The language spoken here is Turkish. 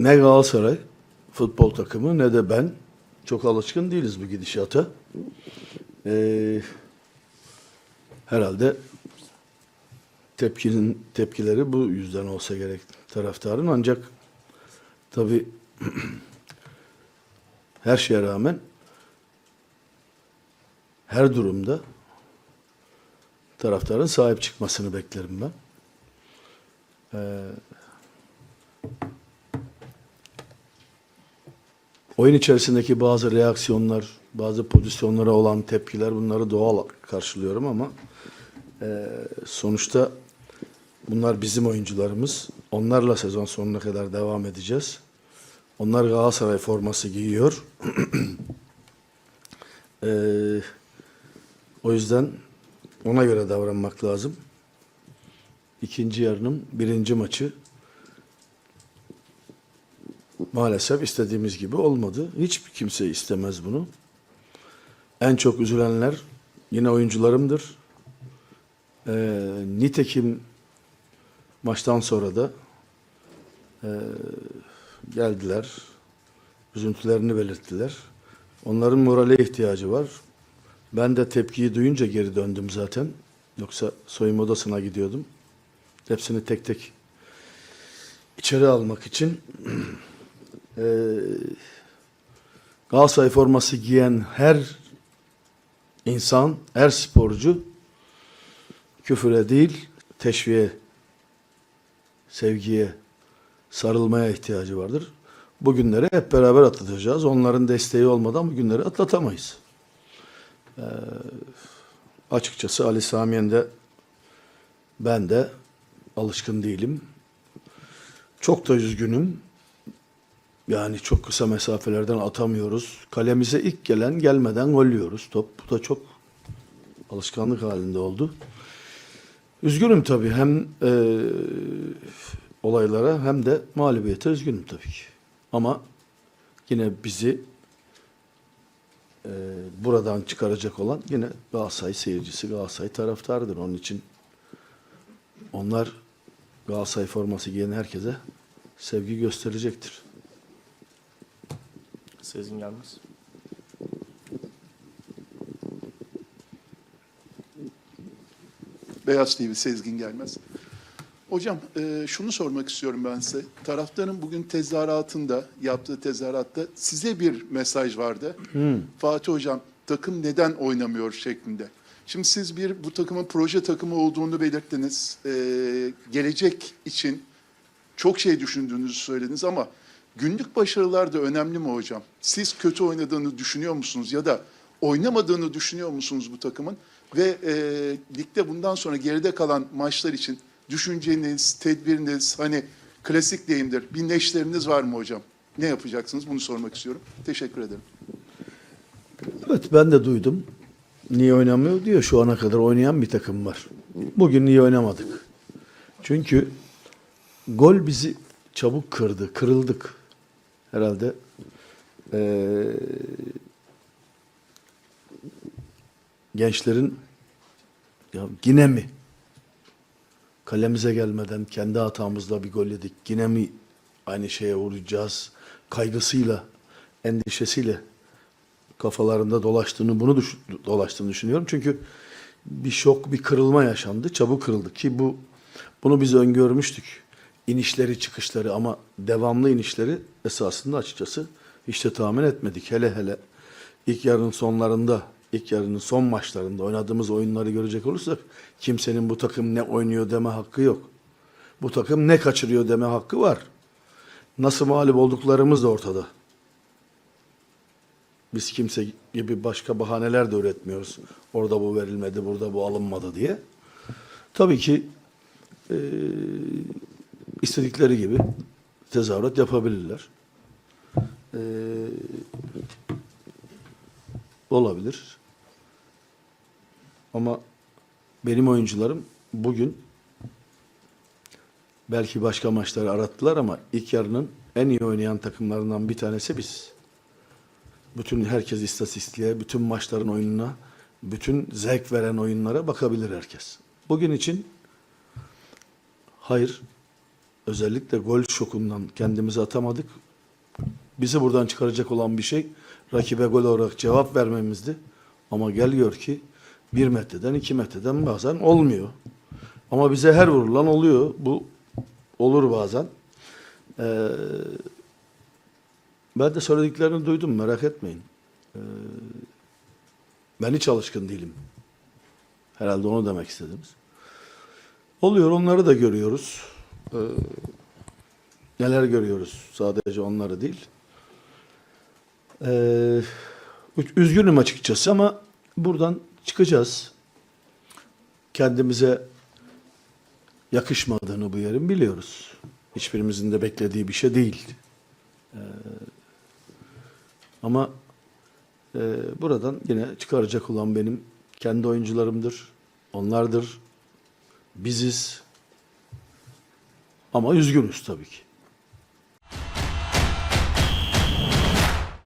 ne Galatasaray futbol takımı ne de ben çok alışkın değiliz bu gidişata. Ee, herhalde tepkinin tepkileri bu yüzden olsa gerek taraftarın ancak tabi her şeye rağmen her durumda taraftarın sahip çıkmasını beklerim ben. Ee, oyun içerisindeki bazı reaksiyonlar, bazı pozisyonlara olan tepkiler bunları doğal karşılıyorum ama e, sonuçta bunlar bizim oyuncularımız. Onlarla sezon sonuna kadar devam edeceğiz. Onlar Galatasaray forması giyiyor. E, o yüzden ona göre davranmak lazım. İkinci yarının birinci maçı maalesef istediğimiz gibi olmadı. Hiç kimse istemez bunu. En çok üzülenler yine oyuncularımdır. Ee, nitekim maçtan sonra da e, geldiler. Üzüntülerini belirttiler. Onların morale ihtiyacı var. Ben de tepkiyi duyunca geri döndüm zaten. Yoksa soyunma odasına gidiyordum. Hepsini tek tek içeri almak için eee Galatasaray forması giyen her insan, her sporcu küfüre değil, teşviğe, sevgiye, sarılmaya ihtiyacı vardır. Bu günleri hep beraber atlatacağız. Onların desteği olmadan bu günleri atlatamayız. Ee, açıkçası Ali Samiyen ben de alışkın değilim. Çok da üzgünüm. Yani çok kısa mesafelerden atamıyoruz. Kalemize ilk gelen gelmeden gol yiyoruz. Top bu da çok alışkanlık halinde oldu. Üzgünüm tabii hem e, olaylara hem de mağlubiyete üzgünüm tabii ki. Ama yine bizi e, buradan çıkaracak olan yine Galatasaray seyircisi, Galatasaray taraftarıdır. Onun için onlar Galatasaray forması giyen herkese sevgi gösterecektir. Sezgin gelmez. Beyaz TV Sezgin Gelmez. Hocam e, şunu sormak istiyorum ben size. Taraftarın bugün tezahüratında, yaptığı tezahüratta size bir mesaj vardı. Fatih Hocam takım neden oynamıyor şeklinde. Şimdi siz bir bu takımın proje takımı olduğunu belirttiniz. E, gelecek için çok şey düşündüğünüzü söylediniz ama günlük başarılar da önemli mi hocam? Siz kötü oynadığını düşünüyor musunuz ya da oynamadığını düşünüyor musunuz bu takımın? Ve e, ligde bundan sonra geride kalan maçlar için düşünceniz, tedbiriniz, hani klasik deyimdir, bir neşteriniz var mı hocam? Ne yapacaksınız? Bunu sormak istiyorum. Teşekkür ederim. Evet ben de duydum. Niye oynamıyor diyor. Şu ana kadar oynayan bir takım var. Bugün niye oynamadık? Çünkü gol bizi çabuk kırdı. Kırıldık. Herhalde eee, gençlerin ya yine mi kalemize gelmeden kendi hatamızla bir gol yedik. Yine mi aynı şeye uğrayacağız? Kaygısıyla, endişesiyle kafalarında dolaştığını bunu düş- dolaştığını düşünüyorum. Çünkü bir şok, bir kırılma yaşandı. Çabuk kırıldı ki bu bunu biz öngörmüştük. İnişleri, çıkışları ama devamlı inişleri esasında açıkçası hiç de tahmin etmedik. Hele hele ilk yarının sonlarında, ilk yarının son maçlarında oynadığımız oyunları görecek olursak kimsenin bu takım ne oynuyor deme hakkı yok. Bu takım ne kaçırıyor deme hakkı var. Nasıl mağlup olduklarımız da ortada. Biz kimse gibi başka bahaneler de üretmiyoruz. Orada bu verilmedi, burada bu alınmadı diye. Tabii ki eee, istedikleri gibi tezahürat yapabilirler. Eee, olabilir. Ama benim oyuncularım bugün belki başka maçları arattılar ama ilk yarının en iyi oynayan takımlarından bir tanesi biz. Bütün herkes istatistiğe, bütün maçların oyununa, bütün zevk veren oyunlara bakabilir herkes. Bugün için hayır, özellikle gol şokundan kendimizi atamadık. Bizi buradan çıkaracak olan bir şey rakibe gol olarak cevap vermemizdi. Ama geliyor ki bir metreden iki metreden bazen olmuyor. Ama bize her vurulan oluyor. Bu olur bazen. Ee, ben de söylediklerini duydum merak etmeyin. Ee, ben hiç alışkın değilim. Herhalde onu demek istediniz. Oluyor onları da görüyoruz. Ee, neler görüyoruz sadece onları değil. Ee, üzgünüm açıkçası ama buradan çıkacağız. Kendimize yakışmadığını bu yerin biliyoruz. Hiçbirimizin de beklediği bir şey değil. Ee, ama e, buradan yine çıkaracak olan benim kendi oyuncularımdır. Onlardır. Biziz. Ama üzgünüz tabii ki.